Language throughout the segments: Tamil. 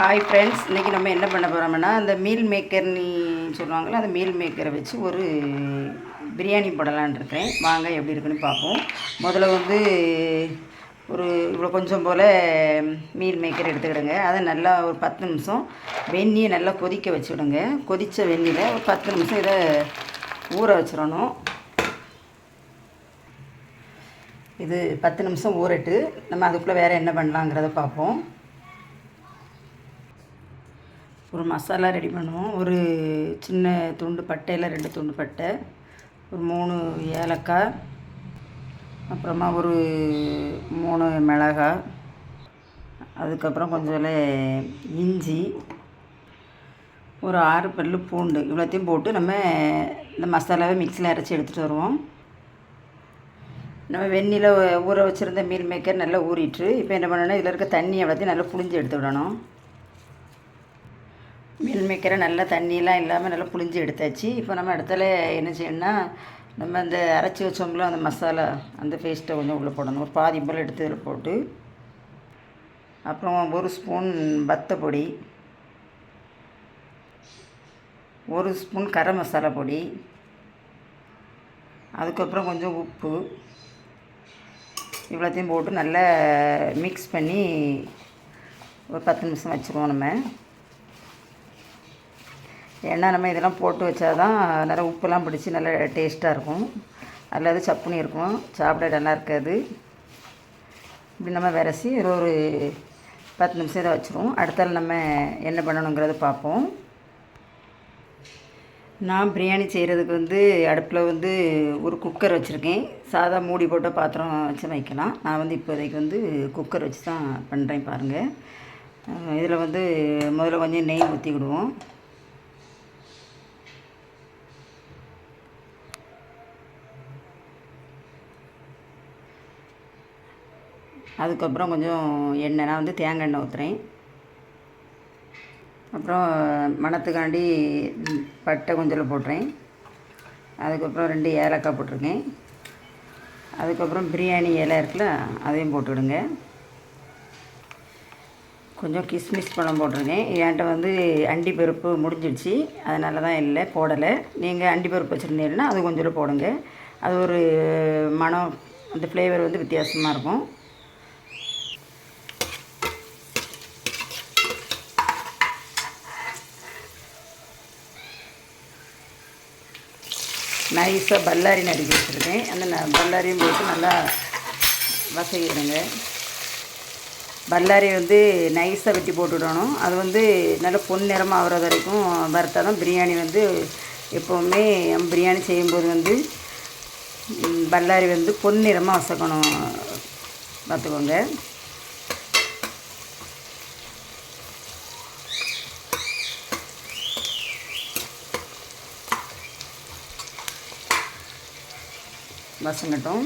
ஹாய் ஃப்ரெண்ட்ஸ் இன்றைக்கி நம்ம என்ன பண்ண போகிறோம்னா அந்த மீல் மேக்கர்னு சொல்லுவாங்கள்ல அந்த மீல் மேக்கரை வச்சு ஒரு பிரியாணி போடலான் இருக்கேன். வாங்க எப்படி இருக்குன்னு பார்ப்போம். முதல்ல வந்து ஒரு இவ்வளோ கொஞ்சம் போல் மீல் மேக்கர் எடுத்துக்கிடுங்க. அதை நல்லா ஒரு பத்து நிமிஷம் வெந்நியை நல்லா கொதிக்க வச்சுவிடுங்க கொதித்த வெந்நியில் ஒரு பத்து நிமிஷம் இதை ஊற வச்சிடணும். இது பத்து நிமிஷம் ஊறட்டு. நம்ம அதுக்குள்ளே வேறு என்ன பண்ணலாங்கிறத பார்ப்போம். ஒரு மசாலா ரெடி பண்ணுவோம். ஒரு சின்ன துண்டு பட்டையில் ரெண்டு துண்டு பட்டை ஒரு மூணு ஏலக்காய் அப்புறமா ஒரு மூணு மிளகாய் அதுக்கப்புறம் கொஞ்சம் இஞ்சி ஒரு ஆறு பல் பூண்டு இவ்வளோத்தையும் போட்டு நம்ம இந்த மசாலாவை மிக்சியில் அரைச்சி எடுத்துகிட்டு வருவோம். நம்ம வெந்நில ஊற வச்சுருந்த மீல் மேக்கர் நல்லா ஊறிட்டு இப்போ என்ன பண்ணணும்? இதில் இருக்க தண்ணி எல்லாத்தையும் நல்லா புளிஞ்சு எடுத்து விடணும். மீன் மேக்கரை நல்லா தண்ணியெலாம் இல்லாமல் நல்லா புளிஞ்சு எடுத்தாச்சு. இப்போ நம்ம இடத்துல என்ன செய்யணும்னா நம்ம அந்த அரைச்சி வச்சோம்ல அந்த மசாலா அந்த பேஸ்ட்டை கொஞ்சம் உள்ளே போடணும். ஒரு பாதி போல் எடுத்து இதில் போட்டு அப்புறம் ஒரு ஸ்பூன் வத்த பொடி ஒரு ஸ்பூன் கரம் மசாலா பொடி அதுக்கப்புறம் கொஞ்சம் உப்பு இவ்வளோத்தையும் போட்டு நல்லா மிக்ஸ் பண்ணி ஒரு பத்து நிமிஷம் வச்சுருவோம் நம்ம. ஏன்னா நம்ம இதெல்லாம் போட்டு வச்சா தான் நல்லா உப்பெல்லாம் பிடிச்சி நல்லா டேஸ்ட்டாக இருக்கும். அல்லது சப்புனி இருக்கும். சாப்பிட நல்லா இருக்காது. இப்படி நம்ம விரசி ஒரு ஒரு பத்து நிமிஷம் இதை வச்சுருவோம். அடுத்தால் நம்ம என்ன பண்ணணுங்கிறத பார்ப்போம். நான் பிரியாணி செய்கிறதுக்கு வந்து அடுப்பில் வந்து ஒரு குக்கர் வச்சுருக்கேன். சாதா மூடி போட்ட பாத்திரம் வச்சு வைக்கலாம். நான் வந்து இப்போதைக்கு வந்து குக்கர் வச்சு தான் பண்ணுறேன் பாருங்கள் இதில் வந்து முதல்ல கொஞ்சம் நெய் ஊற்றிக்கிடுவோம் அதுக்கப்புறம் கொஞ்சம் எண்ணெய் நான் வந்து தேங்காய் எண்ணெய் ஊற்றுறேன் அப்புறம் மணத்துக்காண்டி பட்டை கொஞ்சம் போட்டுறேன். அதுக்கப்புறம் ரெண்டு ஏலக்காய் போட்டிருக்கேன். அதுக்கப்புறம் பிரியாணி இலை இருக்குல்ல அதையும் போட்டுவிடுங்க. கொஞ்சம் கிஸ்மிஸ் பழம் போட்டிருக்கேன். என்கிட்ட வந்து அண்டி பருப்பு முடிஞ்சிடுச்சு. அதனால தான் இல்லை போடலை. நீங்கள் அண்டி பருப்பு வச்சுருந்தீங்கன்னா அது கொஞ்சம் போடுங்க. அது ஒரு மனம் அந்த ஃப்ளேவர் வந்து வித்தியாசமாக இருக்கும். நைஸாக பல்லாரி நறுக்கி வச்சுருக்கேன். அந்த ந பல்லாரியும் போட்டு நல்லா வசக்கிடுங்க பல்லாரி வந்து நைஸாக வெட்டி போட்டுவிடணும் அது வந்து நல்லா பொன் நிறமாக ஆகிற வரைக்கும் வறுத்தா தான் பிரியாணி வந்து எப்போவுமே பிரியாணி செய்யும்போது வந்து பல்லாரி வந்து பொன் நிறமாக வசக்கணும். பார்த்துக்கோங்க. வசங்கட்டும்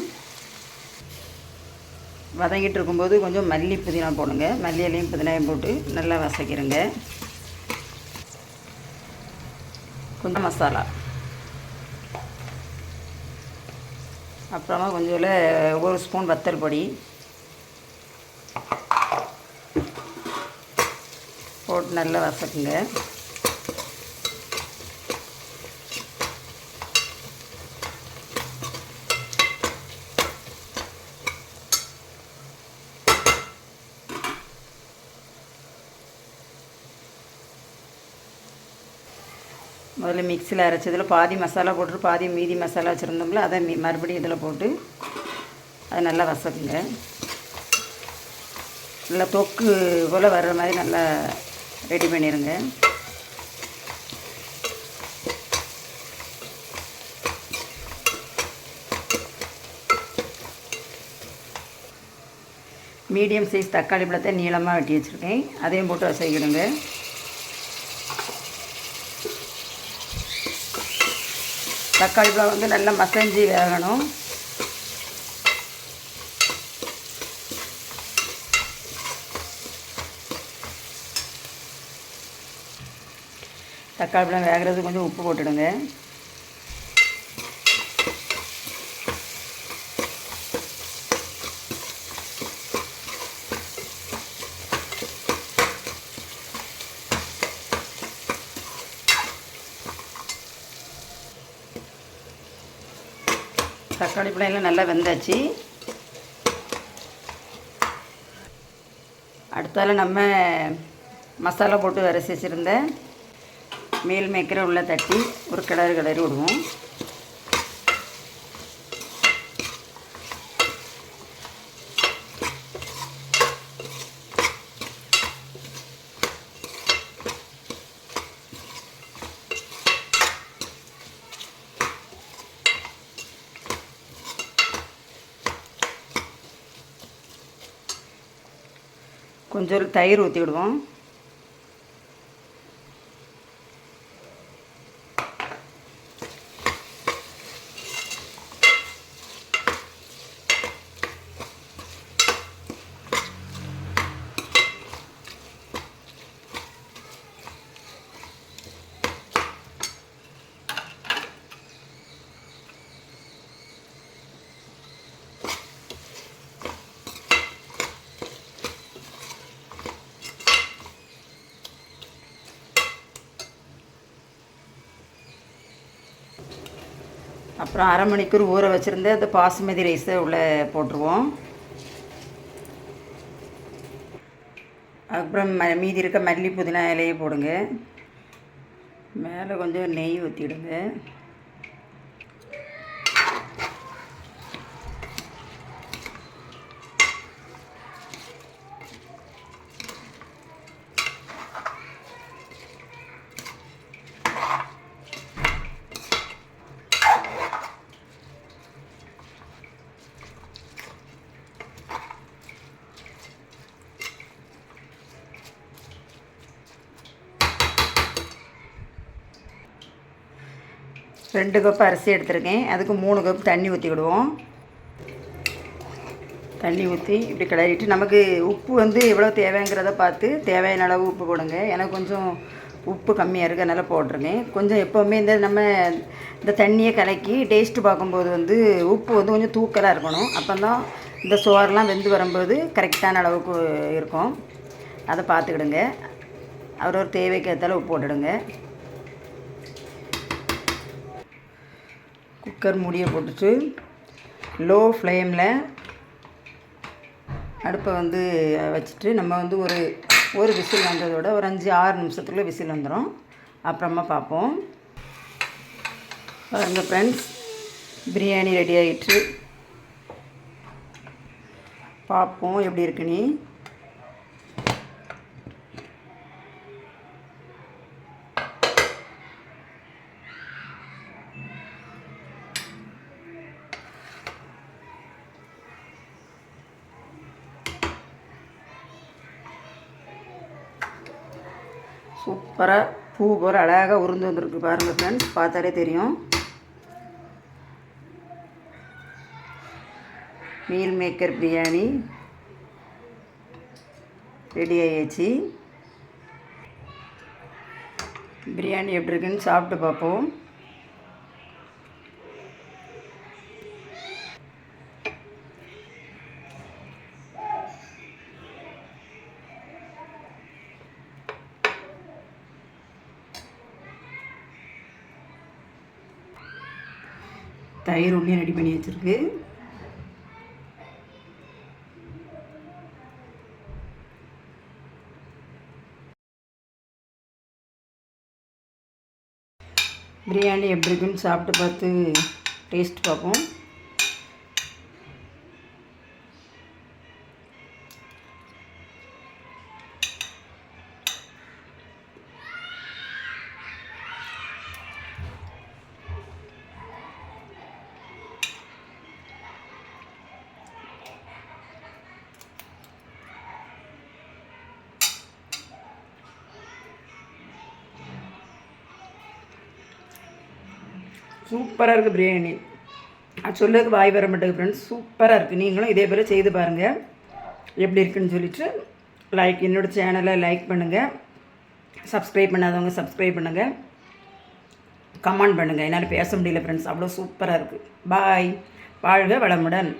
வதங்கிட்டு இருக்கும்போது கொஞ்சம் மல்லி புதினா போடுங்க. மல்லியிலையும் புதினாயும் போட்டு நல்லா வசக்கிடுங்க கொஞ்சம் மசாலா. அப்புறமா கொஞ்சம் ஒரு ஸ்பூன் வத்தல் பொடி. போட்டு நல்லா வசக்குங்க முதல்ல மிக்சியில் அரைச்சதில் பாதி மசாலா போட்டு பாதி மீதி மசாலா வச்சுருந்தோம்ல அதை மீ மறுபடியும் இதில் போட்டு அதை நல்லா வசக்குங்க நல்லா தொக்கு போல் வர்ற மாதிரி நல்லா ரெடி பண்ணிடுங்க மீடியம் சைஸ் தக்காளி பழத்தை நீளமாக வெட்டி வச்சுருக்கேன். அதையும் போட்டு வசக்கிடுங்க தக்காளி பழம் வந்து நல்லா மசஞ்சி வேகணும். தக்காளி பழம் வேகிறதுக்கு கொஞ்சம் உப்பு போட்டுடுங்க. தக்காளி பழம் நல்லா வெந்தாச்சு. அடுத்தால நம்ம மசாலா போட்டு வரைச்சி வச்சுருந்த மீல் மேக்கரை உள்ளே தட்டி ஒரு கிளறு கிளறி விடுவோம். கொஞ்சம் தயிர் ஊற்றி விடுவோம் அப்புறம் அரை மணிக்கூர் ஊற வச்சுருந்து அந்த பாசுமதி ரைஸை உள்ளே போட்டுருவோம். அப்புறம் ம மீதி இருக்க மல்லி புதினா இலையை போடுங்க. மேலே கொஞ்சம் நெய் ஊற்றிடுங்க ரெண்டு கப் அரிசி எடுத்திருக்கேன். அதுக்கு மூணு கப் தண்ணி ஊற்றி விடுவோம் தண்ணி ஊற்றி இப்படி கிளறிட்டு நமக்கு உப்பு வந்து எவ்வளோ தேவைங்கிறத பார்த்து தேவையான அளவு உப்பு போடுங்க. எனக்கு கொஞ்சம் உப்பு கம்மியாக இருக்குது அதனால் போட்டிருக்கேன். கொஞ்சம் எப்போவுமே இந்த நம்ம இந்த தண்ணியை கலக்கி டேஸ்ட்டு பார்க்கும்போது வந்து உப்பு வந்து கொஞ்சம் தூக்கலாக இருக்கணும். அப்போ தான் இந்த சோறெலாம் வெந்து வரும்போது கரெக்டான அளவுக்கு இருக்கும். அதை பார்த்துக்கிடுங்க. அவர் ஒரு தேவைக்கு ஏற்றாலும் உப்பு போட்டுடுங்க. குக்கர் மூடியை போட்டுட்டு லோ ஃப்ளேமில் அடுப்பை வந்து வச்சுட்டு நம்ம வந்து ஒரு ஒரு விசில் வந்ததோட ஒரு அஞ்சு ஆறு நிமிஷத்துக்குள்ளே விசில் வந்துடும் அப்புறமா பார்ப்போம். பாருங்கள் ஃப்ரெண்ட்ஸ் பிரியாணி ரெடி ஆகிட்டு பார்ப்போம் எப்படி இருக்குன்னு சூப்பராக பூ போல் அழகாக உருந்து வந்துருக்கு பாருங்கள் ஃப்ரெண்ட்ஸ் பார்த்தாலே தெரியும். மீல் மேக்கர் பிரியாணி ரெடி ஆகியாச்சு பிரியாணி எப்படி இருக்குன்னு சாப்பிட்டு பார்ப்போம். தயிர் ஒன்றையும் ரெடி பண்ணி வச்சுருக்கு. பிரியாணி எப்படி இருக்குன்னு சாப்பிட்டு பார்த்து டேஸ்ட் பார்ப்போம். சூப்பராக இருக்குது பிரியாணி. அது சொல்லதுக்கு வாய் வர மாட்டேங்குது ஃப்ரெண்ட்ஸ் சூப்பராக இருக்குது நீங்களும் இதே போல் செய்து பாருங்கள் எப்படி இருக்குன்னு சொல்லிட்டு லைக் என்னோடய சேனலை லைக் பண்ணுங்கள் சப்ஸ்கிரைப் பண்ணாதவங்க சப்ஸ்கிரைப் பண்ணுங்கள் கமெண்ட் பண்ணுங்கள் என்னால் பேச முடியல ஃப்ரெண்ட்ஸ் அவ்வளோ சூப்பராக இருக்குது பாய் வாழ்க வளமுடன்.